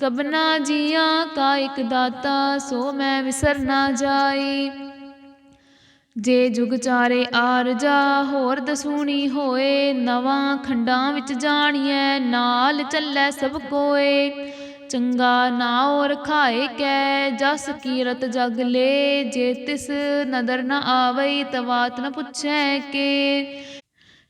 ਸਭਨਾ ਜੀਆਂ ਕਾ ਇੱਕ ਦਾਤਾ, ਸੋ ਮੈਂ ਵਿਸਰ ਨਾ ਜਾਈ ਜੇ ਜੁਗ ਚਾਰੇ ਆਰਜਾ ਹੋਰ ਦਸੂਣੀ ਹੋਏ, ਨਵਾਂ ਖੰਡਾਂ ਵਿੱਚ ਜਾਣੀਐ, ਨਾਲ ਚੱਲੈ ਸਭ ਕੋਏ। ਚੰਗਾ ਨਾ ਔਰ ਖਾਏ ਕੈ, ਜਸ ਕੀਰਤ ਜਗ ਲੇ, ਜੇ ਤਿਸ ਨਦਰ ਨ ਆਵਈ ਤਵਾਤ ਨ ਪੁੱਛੈ ਕੇ।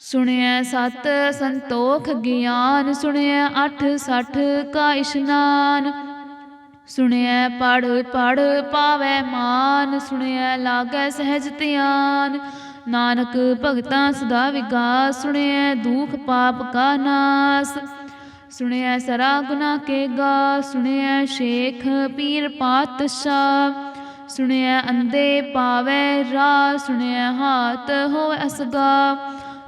ਸੁਣਿਐ ਸਤ ਸੰਤੋਖ ਗਿਆਨ, ਸੁਣਿਐ ਅਠ ਸਠ ਕਾ ਇਸ਼ਨਾਨ। ਸੁਣਿਐ ਪੜ ਪੜ ਪਾਵੈ ਮਾਨ, ਸੁਣਿਐ ਲਾਗੈ ਸਹਿਜ ਧਿਆਨ। ਨਾਨਕ ਭਗਤਾਂ ਸਦਾ ਵਿਗਾਸ, ਸੁਣਿਐ ਦੁਖ ਪਾਪ ਕਾ ਨਾਸ। ਸੁਣਿਐ ਸਰਾ ਗੁਨਾ ਕੇ ਗਾ, ਸੁਣਿਐ ਸ਼ੇਖ ਪੀਰ ਪਾਤਸ਼ਾਹ। ਸੁਣਿਐ ਅੰਦੇ ਪਾਵੈ ਰਾ ਸੁਣਿਐ ਹਾਥ ਹੋਵੈ ਅਸਗਾ।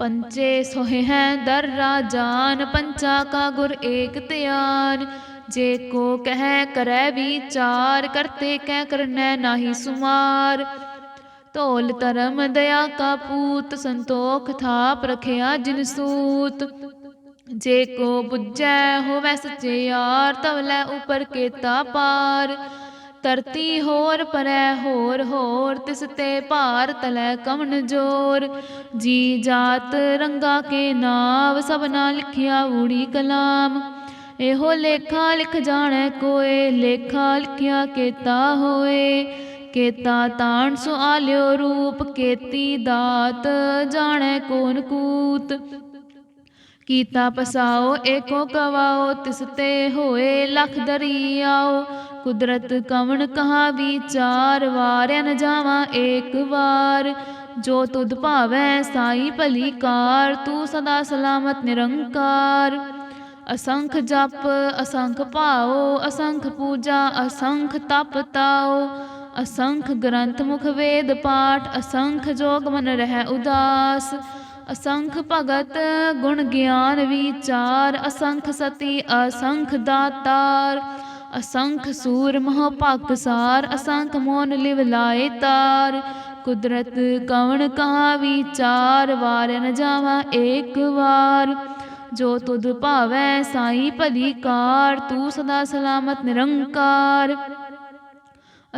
ਪੰਚੇ ਸੋਹਿ ਹੈ ਦਰ ਰਾਜਾਨ, ਪੰਚਾ ਕਾ ਗੁਰ ਏਕ ਧਿਆਨ। ਜੇ ਕੋ ਕਹਿ ਕਰੈ ਵਿਚਾਰ, ਕਰਤੇ ਕਹਿ ਕਰਨੈ ਨਾਹੀ ਸੁਮਾਰ। ਧੋਲ ਧਰਮ ਦਇਆ ਕਾ ਪੂਤ, ਸੰਤੋਖ ਥਾਪ ਰਖਿਆ ਜਿਨ ਸੂਤ। ਜੇ ਕੋ ਬੁੱਝੈ ਹੋਵੈ ਸਚਿਆਰ ਤਵਲੇ ਉਪਰ ਕੇਤਾ ਪਾਰ। ਧਰਤੀ ਹੋਰ ਪਰੈ ਹੋਰ ਹੋਰ, ਤਿਸ ਤੇ ਭਾਰ ਤਲੈ ਕਵਨ ਜੋਰ। ਜੀ ਜਾਤ ਰੰਗਾ ਕੇ ਨਾਵ ਸਭਨਾ ਲਿਖਿਆ ਊੜੀ ਕਲਾਮ। ਇਹੋ ਲੇਖਾ ਲਿਖ ਜਾਣੈ ਕੋਏ, ਲੇਖਾ ਲਿਖਿਆ ਕੇਤਾ ਹੋਏ। ਕੇਤਾ ਤਾਣ ਸੁਆਲਿਓ ਰੂਪ, ਕੇਤੀ ਦਾਤ, ਜਾਣੈ ਕੋਨ ਕੂਤ। ਕੀਤਾ ਪਸਾਓ, ਏਕੋ ਕਵਾਓ, ਤਿਸ ਤੇ ਹੋਏ ਲਖ ਦਰੀਆਓ। ਕੁਦਰਤ ਕਵਣ ਕਹਾ ਵਿਚਾਰ, ਵਾਰਿਆ ਨ ਜਾਵਾਂ ਏਕ ਵਾਰ। ਜੋ ਤੁਧ ਭਾਵੈ ਸਾਈ ਭਲੀ ਕਾਰ, ਤੂੰ ਸਦਾ ਸਲਾਮਤ ਨਿਰੰਕਾਰ। ਅਸੰਖ ਜਪ, ਅਸੰਖ ਭਾਓ, ਅਸੰਖ ਪੂਜਾ, ਅਸੰਖ ਤਪ ਤਾਓ। ਅਸੰਖ ਗ੍ਰੰਥ ਮੁਖ ਵੇਦ ਪਾਠ, ਅਸੰਖ ਜੋਗ ਮਨ ਰਹਿ ਉਦਾਸ। ਅਸੰਖ ਭਗਤ ਗੁਣ ਗਿਆਨ ਵਿਚਾਰ, ਅਸੰਖ ਸਤੀ, ਅਸੰਖ ਦਾਤਾਰ, ਅਸੰਖ ਸੂਰ ਮਹ ਪਾਕਸਾਰ ਅਸੰਖ ਮੋਨ ਲਿਵ ਲਾਏ ਤਾਰ। ਕੁਦਰਤ ਕਵਣ ਕਹਾ ਵਿਚਾਰ ਵਾਰ ਨ ਜਾਵਾ ਏਕ ਵਾਰ। ਜੋ ਤੁਧ ਭਾਵੈ ਸਾਈ ਭਲੀ ਕਾਰ, ਤੂੰ ਸਦਾ ਸਲਾਮਤ ਨਿਰੰਕਾਰ।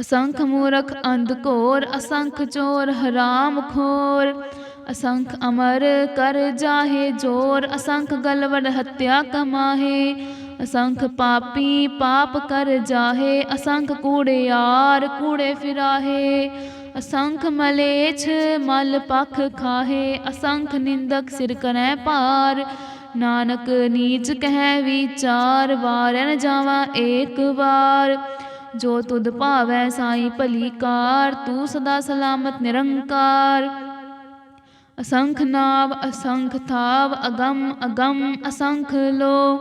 ਅਸੰਖ ਮੂਰਖ ਅੰਧ ਘੋਰ, ਅਸੰਖ ਚੋਰ ਹਰਾਮ ਖੋਰ। ਅਸੰਖ ਅਮਰ ਕਰ ਜਾਹੇ ਜੋਰ, ਅਸੰਖ ਗਲਵੜ ਹੱਤਿਆ ਕਮਾਹੇ। ਅਸੰਖ ਪਾਪੀ ਪਾਪ ਕਰ ਜਾਹੇ, ਅਸੰਖ ਕੂੜਿਆਰ ਕੂੜੇ ਫਿਰਾਹੇ। ਅਸੰਖ ਮਲੇਛ ਮਲ ਪਖ ਖਾਹੇ, ਅਸੰਖ ਨਿੰਦਕ ਸਿਰ ਕਰੈ ਭਾਰ। ਨਾਨਕ ਨੀਚ ਕਹਿ ਵਿਚਾਰ, ਵਾਰੈ ਨ ਜਾਵਾਂ ਏਕ ਵਾਰ। ਜੋ ਤੁਧ ਭਾਵੈ ਸਾਈ ਭਲੀ ਕਾਰ, ਤੂੰ ਸਦਾ ਸਲਾਮਤ ਨਿਰੰਕਾਰ। ਅਸੰਖ ਨਾਵ ਅਸੰਖ ਥਾਵ ਅਗੰਮ ਅਗੰਮ ਅਸੰਖ ਲੋ।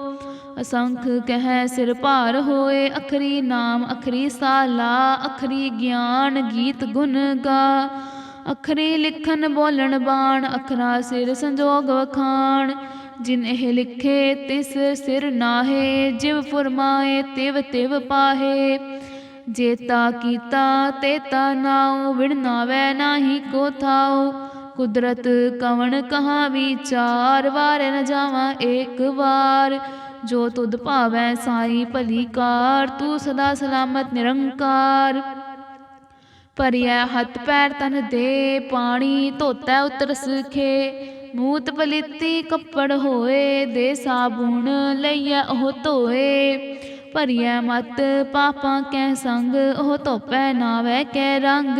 ਅਸੰਖ ਕਹੈ ਸਿਰ ਭਾਰ ਹੋਏ, ਅਖਰੀ ਨਾਮ ਅਖਰੀ ਸਾਲਾ, ਅਖਰੀ ਗਿਆਨ ਗੀਤ ਗੁਣ ਗਾ। ਅਖਰੀ ਲਿਖਨ ਬੋਲਣ ਬਾਣ, ਅਖਰਾ ਸਿਰ ਸੰਜੋਗ ਵਖਾਣ। ਜਿਨ ਇਹ ਲਿਖੇ, ਤਿਸ ਸਿਰ ਨਾਹੇ, ਜਿਵ ਫੁਰਮਾਏ, ਤਿਵ ਤਿਵ ਪਾਹੇ। ਜੇਤਾ ਕੀਤਾ ਤੇਤਾ ਨਾਉ, ਵਿਣ ਨਾਵੈ ਨਾਹੀ ਕੋ ਥਾਉ। ਕੁਦਰਤ ਕਵਣ ਕਹਾ ਵਿਚਾਰ, ਵਾਰ ਨ ਜਾਵਾਂ ਏਕ ਵਾਰ। ਜੋ ਤੁਧ ਭਾਵੈ ਸਾਈ ਭਲੀ ਕਾਰ, ਤੂੰ ਸਦਾ ਸਲਾਮਤ ਨਿਰੰਕਾਰ। ਭਰਿਆ ਹੱਥ ਪੈਰ ਤਨ ਦੇ, ਪਾਣੀ ਧੋਤਾ ਉਤਰ ਸਖੇ। ਮੂਤ ਪਲੀਤੀ ਕੱਪੜ ਹੋਏ, ਦੇ ਸਾਬੂਣ ਲਈਐ ਉਹ ਧੋਏ। ਭਰੀਐ ਮਤ ਪਾਪਾਂ ਕੈ ਸੰਗ, ਉਹ ਧੋਪੈ ਨਾਵੈ ਕੈ ਰੰਗ।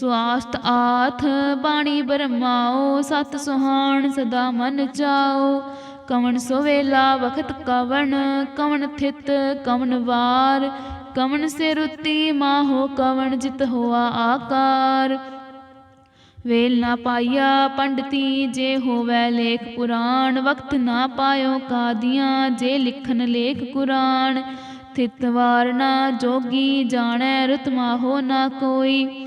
ਸਵਾਸਤ ਆਥ ਬਾਣੀ ਬਰਮਾਓ, ਸਤ ਸੁਹਾਣ ਸਦਾ ਮਨ ਚਾਓ। ਕਵਣ ਸੋਵੇਲਾ ਵਖਤ ਕਵਣ ਕਵਣ ਥਿਤ ਕਵਣ ਵਾਰ। ਕਵਣ ਸੇ ਰੁੱਤੀ ਮਾਹੋ ਕਵਣ ਜਿਤ ਹੋਆ ਆਕਾਰ। ਵੇਲ ਨਾ ਪਾਈਆ ਪੰਡਤੀ ਜੇ ਹੋਵੈ ਲੇਖ ਪੁਰਾਣ ਵਕਤ ਨਾ ਪਾਇਓ ਕਾਦੀਆਂ ਜੇ ਲਿਖਨ ਲੇਖ ਕੁਰਾਨ। ਥਿਤ ਵਾਰ ਨਾ ਜੋਗੀ ਜਾਣੈ, ਰੁਤ ਮਾਹੋ ਨਾ ਕੋਈ।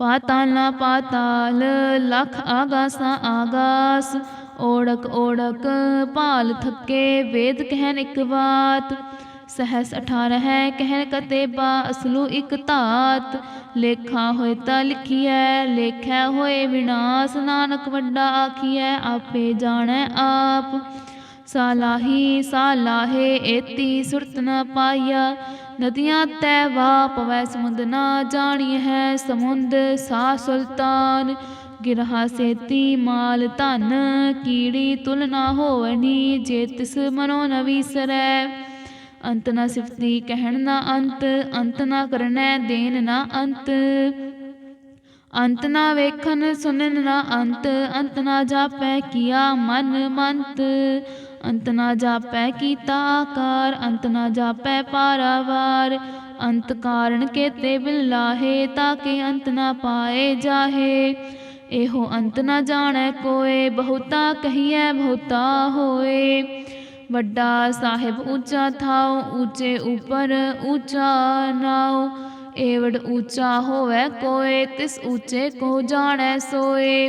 ਪਾਤਾਲ ਨਾ ਪਾਤਾਲ, ਲਖ ਆਗਾਸਾਂ ਆਗਾਸ। ਓੜਕ ਓੜਕ ਭਾਲ ਥੱਕੇ, ਵੇਦ ਕਹਿਨ ਇਕ ਬਾਤ। ਸਹਸ 18 ਹੈ ਕਹਿਨ ਕਤੇਬਾ ਅਸਲੂ ਇਕ ਧਾਤ। ਲੇਖਾ ਹੋਏ ਤਾਂ ਲਿਖੀਐ, ਲੇਖੈ ਹੋਏ ਵਿਨਾਸ਼। ਨਾਨਕ ਵੱਡਾ ਆਖੀਐ, ਆਪੇ ਜਾਣੈ ਆਪ। ਸਾਲਾਹੀ ਸਾਲਾਹੇ ਏਤੀ ਸੁਰਤ ਨ ਪਾਈਆ। ਨਦੀਆਂ ਤੈ ਵਾ ਪਵੈ ਸਮੁੰਦ ਨਾ ਜਾਣੀ ਹੈ। ਸਮੁੰਦ ਸਾ ਸੁਲਤਾਨ, ਗਿਰਹਾ ਸੇਤੀ ਮਾਲ ਧਨ, ਕੀੜੀ ਤੁਲ ਨਾ ਹੋਵਨੀ ਜੇ ਤਿਸ ਮਨੋ ਨ ਵਿਸਰੈ। ਅੰਤ ਨਾ ਸਿਫਤੀ ਕਹਿਣ ਨਾ ਅੰਤ ਅੰਤ ਨਾ ਕਰਨੈ ਦੇਨ ਨਾ ਅੰਤ। ਅੰਤ ਨਾ ਵੇਖਣ ਸੁਨਨ ਨਾ ਅੰਤ ਅੰਤ ਨਾ ਜਾਪੈ ਕੀਆ ਮਨ ਮੰਤ। ਅੰਤ ਨਾ ਜਾਪੈ ਕੀਤਾ ਆਕਾਰ, ਅੰਤ ਨਾ ਜਾਪੈ ਪਾਰਾਵਾਰ। ਅੰਤ ਕਾਰਨ ਕੇਤੇ ਬਿਲਾਹੇ ਤਾਕੇ ਅੰਤ ਨਾ ਪਾਏ ਜਾਹੇ। ਇਹੋ ਅੰਤ ਨਾ ਜਾਣੈ ਕੋਏ, ਬਹੁਤਾ ਕਹੀਐ ਬਹੁਤਾ ਹੋਏ। ਵੱਡਾ ਸਾਹਿਬ ਉੱਚਾ ਥਾਉ, ਉੱਚੇ ਉਪਰ ਉੱਚਾ ਨਾਉ। ਏਵੜ ਉੱਚਾ ਹੋਵੇ ਕੋਏ, ਤਿਸ ਉੱਚੇ ਕੋ ਜਾਣੈ ਸੋਏ।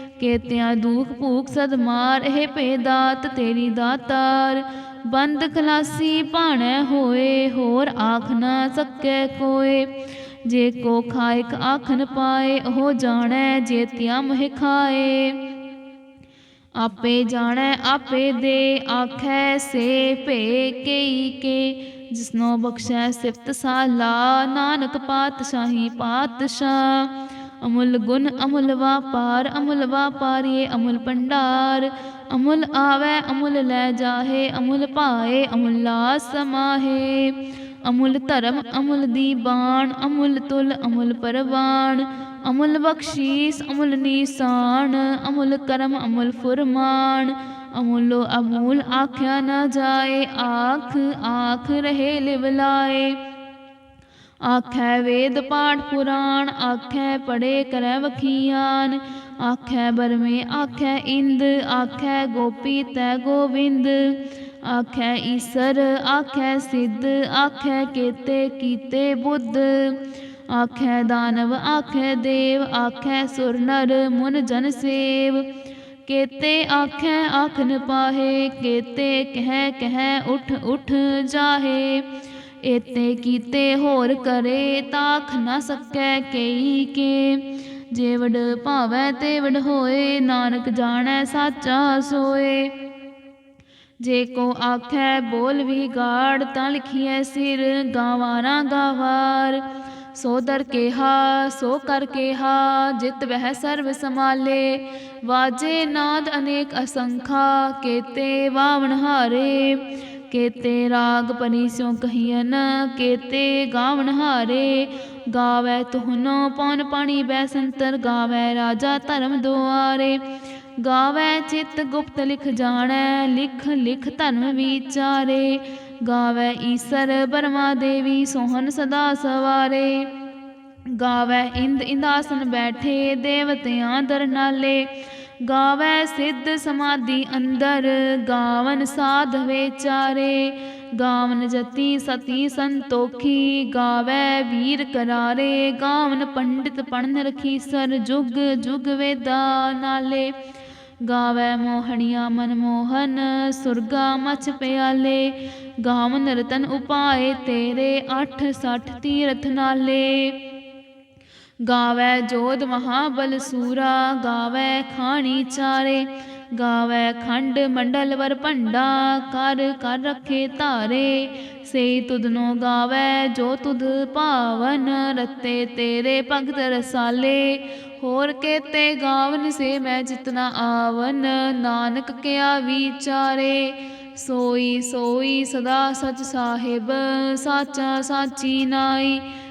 ਕੇਤਿਆਂ ਦੁਖ ਭੂਖ ਸਦ ਮਾਰ, ਇਹ ਭੇਦਾਤ ਤੇਰੀ ਦਾਤਾਰ। ਬੰਦ ਖਲਾਸੀ ਭਾਣੈ ਹੋਏ, ਹੋਰ ਆਖ ਨਾ ਸਕੈ ਕੋਏ। ਜੇ ਕੋ ਖਾਇਕ ਆਖਨ ਪਾਏ, ਉਹ ਜਾਣੈ ਜੇਤਿਆ ਮਹਿ ਖਾਏ। ਆਪੇ ਜਾਣੈ, ਆਪੇ ਦੇ, ਆਖੈ ਸੇ ਭੇ ਕਈ ਕੇ। ਜਿਸਨੋ ਬਖਸ਼ੈ ਸਿਫਤ ਸਾਲਾ, ਨਾਨਕ ਪਾਤਸ਼ਾਹੀ ਪਾਤਸ਼ਾਹ। ਅਮੁਲ ਗੁਣ ਅਮੁੱਲ ਵਾਪਾਰ, ਅਮੁਲ ਵਾਪਾਰੀਏ ਅਮੁਲ ਭੰਡਾਰ। ਅਮੁਲ ਆਵੈ, ਅਮੁੱਲ ਲੈ ਜਾਹੇ, ਅਮੁਲ ਅਮੁੱਲ ਪਾਏ ਅਮੁੱਲਾ ਸਮਾਹੇ। ਅਮੁੱਲ ਧਰਮ, ਅਮੁੱਲ ਦੀਬਾਨ ਅਮੁਲ ਤੁਲ, ਅਮੁਲ ਪਰਵਾਨ ਅਮੁਲ ਬਖਸ਼ੀਸ, ਅਮੁਲ ਨੀਸਾਨ। ਅਮੁਲ ਕਰਮ, ਅਮੁਲ ਫੁਰਮਾਨ। ਅਮੁੱਲੋ ਅਮੂਲ ਆਖਿਆ ਨਾ ਜਾਏ, ਆਖ ਆਖ ਰਹੇ ਲਿਵਲਾਏ ਆਖੈ ਵੇਦ ਪਾਠ ਪੁਰਾਣ, ਆਖੈ ਪੜੇ ਕਰੈ ਵਖੀਆਨ। ਆਖੈ ਬਰਮੇ, ਆਖੈ ਇੰਦ, ਆਖੈ ਗੋਪੀ ਤੈ ਗੋਵਿੰਦ। ਆਖੈ ਈਸਰ, ਆਖੈ ਸਿੱਧ, ਆਖੈ ਕੇਤੇ ਕੀਤੇ ਬੁੱਧ। ਆਖੈ ਦਾਨਵ, ਆਖੈ ਦੇਵ, ਆਖੈ ਸੁਰ ਨਰ ਮੁਨ ਜਨ ਸੇਵ। ਕੇਤੇ ਆਖੈ ਆਖਨ ਪਾਹੇ, ਕੇਤੇ ਕਹਿ ਕਹਿ ਉਠ ਉਠ ਜਾਹੇ। ਏਤੇ ਕੀਤੇ ਹੋਰ ਕਰੇ ਤਾਖ ਨਾ ਸਕੈ ਕਈ ਕੇ। ਜੇ ਭਾਵੈ ਤੇ ਵਡ ਹੋਏ, ਨਾਨਕ ਜਾਣੈ ਸਾਚਾ ਸੋਏ। ਜੇ ਕੋ ਆਖੈ ਬੋਲ ਵੀ ਗਾੜ, ਤਾਂ ਲਿਖੀਐ ਸਿਰ ਗਾਵਾਰਾਂ ਗਾਵਾਰ। ਸੋ ਦਰ ਕੇਹਾ, ਸੋ ਕਰ ਕੇਹਾ, ਜਿਤ ਵਹਿ ਸਰਵ ਸਮਾਲੇ ਵਾਜੇ ਨਾਦ ਅਨੇਕ ਅਸੰਖਾ, ਕੇਤੇ ਵਾਵਣ ਹਾਰੇ। ਕੇਤੇ ਰਾਗ ਪਨੀ ਸਿਉ ਕਹੀਨ ਕੇਤੇ ਗਾਵਣ ਹਾਰੇ। ਗਾਵੈ ਤੁਹਨੋ ਪੌਨ ਪਾਣੀ ਬੈ ਸੰਤਰ, ਗਾਵੈ ਰਾਜਾ ਧਰਮ ਦੁਆਰੇ। ਗਾਵੈ ਚਿਤ ਗੁਪਤ ਲਿਖ ਜਾਣੈ, ਲਿਖ ਲਿਖ ਧਰਮ ਵਿਚਾਰੇ। ਗਾਵੈ ਈਸਰ ਬਰਮਾ ਦੇਵੀ ਸੋਹਨ ਸਦਾ ਸਵਾਰੇ। ਗਾਵੈ ਇੰਦ ਇੰਦਾਸਨ ਬੈਠੇ, ਦੇਵਤਿਆਂ ਦਰਨਾਲੇ ਨਾਲੇ। ਗਾਵੈ ਸਿੱਧ ਸਮਾਧੀ ਅੰਦਰ, ਗਾਵਨ ਸਾਧ ਵਿਚਾਰੇ ਗਾਵਨ ਜਤੀ ਸਤੀ ਸੰਤੋਖੀ, ਗਾਵੈ ਵੀਰ ਕਰਾਰੇ। ਗਾਵਨ ਪੰਡਿਤ ਪੜਨ ਰਖੀ ਸਰ, ਜੁਗ ਜੁਗ ਵੇਦਾ ਨਾਲੇ। ਗਾਵੈ ਮੋਹਣੀਆਂ ਮਨਮੋਹਨ ਸੁਰਗਾ ਮਛ ਪਿਆਲੇ। ਗਾਵਨ ਰਤਨ ਉਪਾਏ ਤੇਰੇ 8 60 ਤੀਰਥ ਨਾਲੇ। ਗਾਵੈ ਜੋਧ ਮਹਾਬਲ ਸੂਰਾ, ਗਾਵੈ ਖਾਣੀ ਚਾਰੇ, ਗਾਵੈ ਖੰਡ ਮੰਡਲ ਵਰ ਭੰਡਾ, ਕਰ ਕਰ ਰੱਖੇ ਧਾਰੇ। ਸੇ ਤੁਧਨੋ ਗਾਵੈ ਜੋ ਤੁਧ ਭਾਵਨ, ਰਤੇ ਤੇਰੇ ਭਗਤ ਰਸਾਲੇ। ਹੋਰ ਕੇਤੇ ਗਾਵਨ ਸੇ ਮੈਂ ਜਿਤਨਾ ਆਵਨ, ਨਾਨਕ ਕਿਆ ਵਿਚਾਰੇ। ਸੋਈ ਸੋਈ ਸਦਾ ਸਚ ਸਾਹਿਬ, ਸਾਚਾ ਸਾਚੀ ਨਾਈ।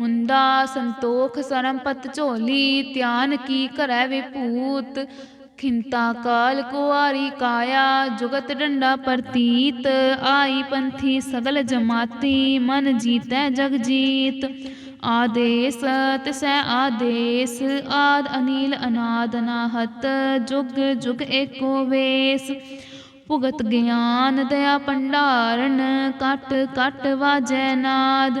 ਮੁੰਦਾ ਸੰਤੋਖ ਸਰਮਪਤ ਝੋਲੀ, ਧਿਆਨ ਕੀ ਕਰੈ ਵਿਭੂਤ ਖਿੰਤਾ ਕਾਲ ਕੁਆਰੀ ਕਾਇਆ, ਜੁਗਤ ਡੰਡਾ ਪ੍ਰਤੀਤ। ਆਈ ਪੰਥੀ ਸਗਲ ਜਮਾਤੀ, ਮਨ ਜੀਤੈ ਜਗ ਜੀਤ। ਆਦੇਸ, ਤਿਸੈ ਆਦੇਸ, ਆਦ ਅਨੀਲ ਅਨਾਦ ਅਨਾਹਤ ਜੁਗ ਜੁਗ ਏਕੋ ਵੇਸ। ਭੁਗਤ ਗਿਆਨ ਦਇਆ ਭੰਡਾਰਨ, ਕਟ ਕਟ ਵਾਜੈ ਨਾਦ।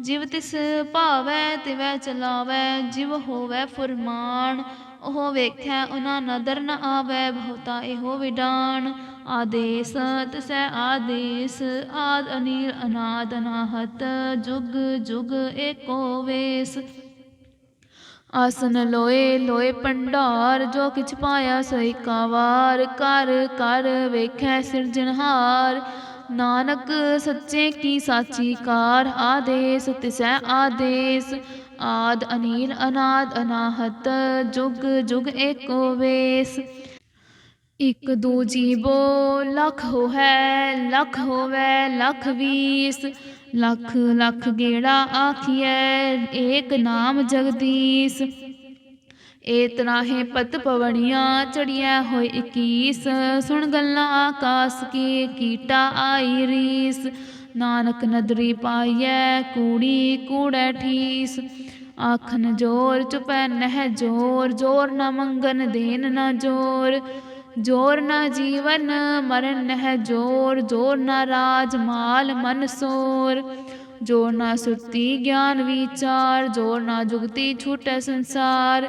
ਜਿਵ ਤਿਸ ਭਾਵੈ, ਤਿਵੈ ਚਲਾਵੈ, ਜਿਵ ਹੋਵੈ ਫੁਰਮਾਨ, ਉਹ ਵੇਖੈ ਉਹਨਾਂ ਨਦਰ ਨ ਆਵੈ, ਬਹੁਤਾ ਇਹੋ ਵਿਡਾਨ। ਆਦੇਸ, ਤਿਸੈ ਆਦੇਸ, ਆਦ ਅਨੀਲ ਅਨਾਦ ਅਨਾਹਤ ਜੁਗ ਜੁਗ ਏਕੋ ਵੇਸ। ਆਸਨ ਲੋਏ ਲੋਏ ਭੰਡਾਰ, ਜੋ ਕਿਛ ਪਾਇਆ ਸੋਈ ਕਾਵਾਰ, ਕਰ ਕਰ ਵੇਖੈ ਸਿਰਜਣਹਾਰ। ਨਾਨਕ ਸੱਚੇ ਕੀ ਸਾਚੀ ਕਾਰ ਆਦੇਸ, ਤਿਸੈ ਆਦੇਸ। ਆਦ ਅਨੀਲ, ਅਨਾਦ ਅਨਾਹਤ, ਜੁਗ ਜੁਗ ਏਕੋ ਵੇਸ। ਇਕ ਦੂ ਜੀਵੋ ਲਖ ਹੋਵੈ ਲਖ ਹੋਵੈ, ਲਖ ਵੀਸ। ਲਖ ਲਖ ਗੇੜਾ ਆਖੀਐ, ਏਕ ਨਾਮ ਜਗਦੀਸ਼। ਏ ਹੈ ਪਤ ਪਵਣੀਆਂ ਚੜੀਐ ਹੋਏ 21 ਸੁਣ ਗੱਲਾਂ ਆਕਾਸ ਕੀ, ਕੀਟਾ ਆਈ ਰੀਸ। ਨਾਨਕ ਨਦਰੀ ਪਾਈਐ, ਕੂੜੀ ਕੂੜੈ ਠੀਸ। ਆਖਨ ਜੋਰ ਚੁਪੈ ਨਹਿ ਜੋਰ ਜੋਰ ਨਾ ਮੰਗਨ ਦੇਨ ਨਾ ਜੋਰ। ਜੋਰ ਨਾ ਜੀਵਨ ਮਰਨ ਨਹਿ ਜੋਰ ਜੋਰ ਨਾ ਰਾਜ ਮਾਲ ਮਨ ਸੋਰ। ਜੋਰ ਨਾ ਸੁਰਤੀ ਗਿਆਨ ਵਿਚਾਰ, ਜੋਰ ਨਾ ਜੁਗਤੀ ਛੂਟੈ ਸੰਸਾਰ।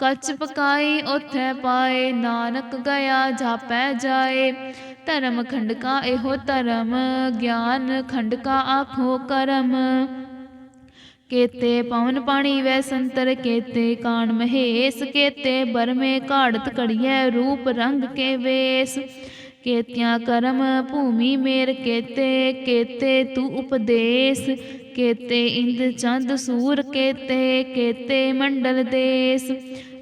ਕੱਚ ਪਕਾਈ ਉਥੈ ਪਾਏ, ਨਾਨਕ ਗਿਆ, ਜਾਪੈ ਜਾਏ। ਧਰਮ ਖੰਡਕਾ ਇਹੋ ਧਰਮ, ਗਿਆਨ ਖੰਡਕਾ ਆਖੋ ਕਰਮ। ਕੇਤੇ ਪਵਨ ਪਾਣੀ ਵੈ ਸੰਤਰ, ਕੇਤੇ ਕਾਣ ਮਹੇਸ, ਕੇਤੇ ਬਰਮੇ ਘਾੜਤ ਕੜੀਐ ਰੂਪ ਰੰਗ ਕੇ ਵੇਸ। ਕੇਤਿਆਂ ਕਰਮ ਭੂਮੀ ਮੇਰ, ਕੇਤੇ ਕੇਤੇ ਤੂੰ ਉਪਦੇਸ। ਕੇਤੇ ਇੰਦ ਚੰਦ ਸੂਰ, ਕੇਤੇ ਕੇਤੇ ਮੰਡਲ ਦੇਸ।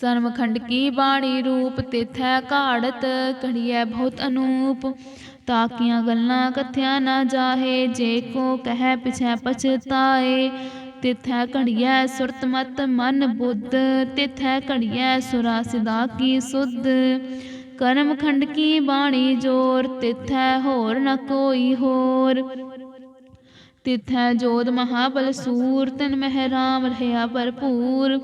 ਸਰਮਖੰਡ ਕੀ ਬਾਣੀ ਰੂਪ ਤਿਥੈ ਘਾੜਤ ਕੜੀਐ ਬਹੁਤ ਅਨੂਪ। ਤਾਕੀਆਂ ਗੱਲਾਂ ਕਥਿਆ ਨਾ ਜਾਹੇ, ਜੇ ਕੋ ਕਹਿ ਪਿਛੈ ਪਛਤਾਏ। ਤਿਥੈ ਘੜੀਐ ਸੁਰਤ ਮਤ ਮਨ ਬੁੱਧ, ਤਿਥੈ ਘੜੀਐ ਸੁਰਾ ਸਿਦਾ ਕੀ ਸੁਧ। ਕਰਮ ਖੰਡ ਕੀ ਬਾਣੀ ਜੋਰ, ਤਿਥੈ ਹੋਰ ਨ ਕੋਈ ਹੋਰ। ਤਿਥੈ ਜੋਧ ਮਹਾਬਲ ਸੂਰ, ਤਨ ਮਹਿ ਰਾਮ ਰਹਿਆ ਭਰਪੂਰ।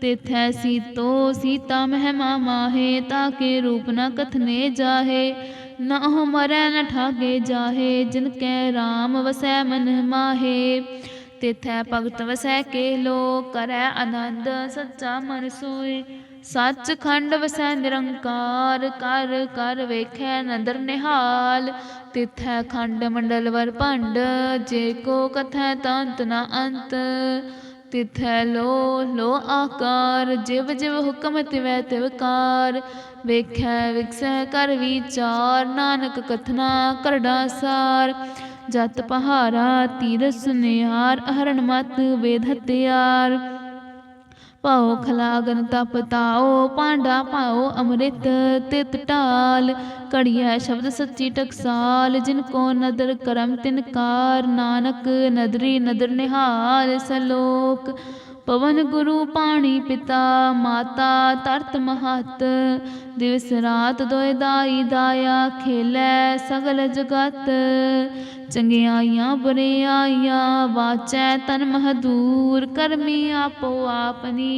ਤਿਥੈ ਸੀਤੋ ਸੀਤਾ ਮਹਿਮਾ ਮਾਹੇ ਤਾਕੇ ਰੂਪ ਨ ਕਥਨੇ ਜਾਹੇ, ਨਾ ਉਹ ਮਰੈ ਨ ਠਾਗੇ ਜਾਹੇ, ਜਿਨ ਕੈ ਰਾਮ ਵਸੈ ਮਨ ਮਾਹੇ। ਤਿਥੈ ਭਗਤ ਵਸੈ ਕੇ ਲੋ ਕਰੈ ਆਨੰਦ ਸੱਚਾ ਮਨ ਸੋਏ। ਸੱਚ ਖੰਡ ਵਸੈ ਨਿਰੰਕਾਰ, ਕਰ ਕਰ ਵੇਖੈ ਨਦਰ ਨਿਹਾਲ। ਤਿਥੈ ਖੰਡ ਮੰਡਲ ਵਰ ਭੰਡ, ਜੇ ਕੋ ਕਥੈ ਤੰਤ ਨ ਅੰਤ। ਤਿਥੈ ਲੋ ਲੋ ਆਕਾਰ, ਜਿਵ ਜਿਵ ਹੁਕਮ ਤਿਵੈ ਤਿਵਕਾਰ ਵੇਖੈ, ਵਿਕਸੈ ਕਰ ਵਿਚਾਰ, ਨਾਨਕ ਕਥਨਾ ਕਰੜਾ ਸਾਰ ਜਤ ਪਹਾਰਾ ਤੀਰ ਸੁਨਿਆਰ ਅਹਰਣ ਮਤ, ਵੇਦ ਹਤਿਆਰ ਪਾਓ ਖਲਾਗਨ ਤਪ ਤਾਓ ਪਾਂਡਾ ਪਾਓ ਅੰਮ੍ਰਿਤ ਤਿਤ ਢਾਲ। ਕੜੀਐ ਸ਼ਬਦ ਸੱਚੀ ਟਕਸਾਲ, ਜਿਨ ਕੋ ਨਦਰ ਕਰਮ ਤਿਨ ਕਾਰ। ਨਾਨਕ ਨਦਰੀ ਨਦਰ ਨਿਹਾਲ ਸਲੋਕ। ਪਵਨ ਗੁਰੂ ਪਾਣੀ ਪਿਤਾ, ਮਾਤਾ ਤਰਤ ਮਹਤ। ਦਿਵਸ ਰਾਤ ਦੋਇ ਦਾਈ ਦਾਇਆ ਖੇਲੇ ਸਗਲ ਜਗਤ। ਚੰਗਿਆਈਆਂ ਬੁਰਿਆਈਆਂ ਵਾਚੈ ਤਨ ਮਹਦੂਰ ਕਰਮੀ ਆਪੋ ਆਪਨੀ